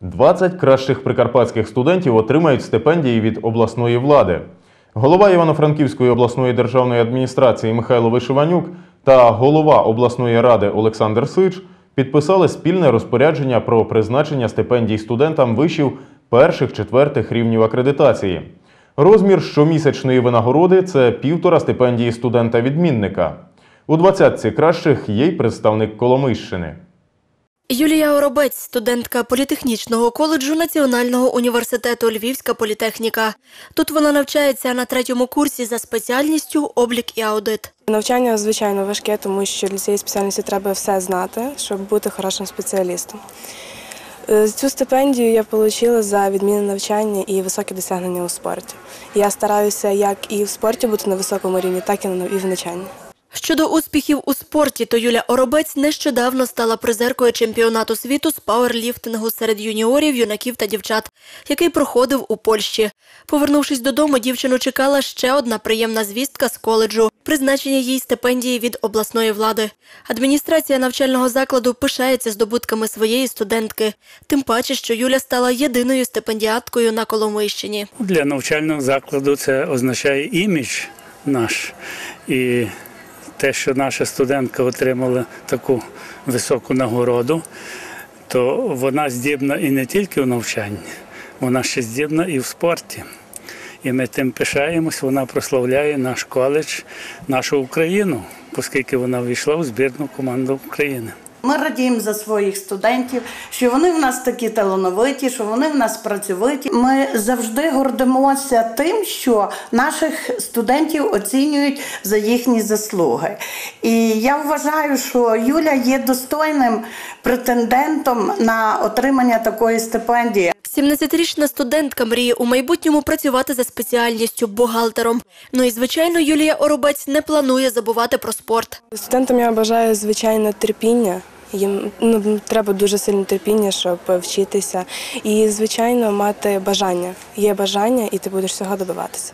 20 кращих прикарпатських студентів отримають стипендії від обласної влади. Голова Івано-Франківської обласної державної адміністрації Михайло Вишиванюк та голова обласної ради Олександр Сич підписали спільне розпорядження про призначення стипендій студентам вишів перших-четвертих рівнів акредитації. Розмір щомісячної винагороди це півтора стипендії студента-відмінника. У двадцятці кращих є й представник Коломийщини. Юлія Оробець, студентка політехнічного коледжу Національного університету Львівська політехніка. Тут вона навчається на третьому курсі за спеціальністю облік і аудит. Навчання звичайно важке, тому що для цієї спеціальності треба все знати, щоб бути хорошим спеціалістом. Е, Цю стипендію я отримала за відмінне навчання і високі досягнення у спорті. Я стараюся як і в спорті бути на високому рівні, так і в навчанні. Щодо успіхів у спорті, то Юля Оробець нещодавно стала призеркою чемпіонату світу з пауерліфтингу серед юніорів, юнаків та дівчат, який проходив у Польщі. Повернувшись додому, дівчину чекала ще одна приємна звістка з коледжу – призначення їй стипендії від обласної влади. Адміністрація навчального закладу пишається здобутками своєї студентки, тим паче, що Юля стала єдиною стипендіаткою на Коломийщині. Для навчального закладу це означає імідж наш. І те, що наша студентка отримала таку високу нагороду, то вона здібна і не тільки в навчанні, вона ще здібна і в спорті. І ми тим пишаємось, вона прославляє наш коледж, нашу Україну, оскільки вона війшла у збірну команду України. Ми радіємо за своїх студентів, що вони в нас такі талановиті, що вони в нас працьовиті. Ми завжди гордимося тим, що наших студентів оцінюють за їхні заслуги. І я вважаю, що Юля є достойним претендентом на отримання такої стипендії. 17-річна студентка мріє у майбутньому працювати за спеціальністю бухгалтером. Ну і звичайно, Юлія Оробець не планує забувати про спорт. Студентам я бажаю звичайно терпіння. Їм ну, треба дуже сильне терпіння, щоб вчитися. І, звичайно, мати бажання. Є бажання, і ти будеш всього добиватися.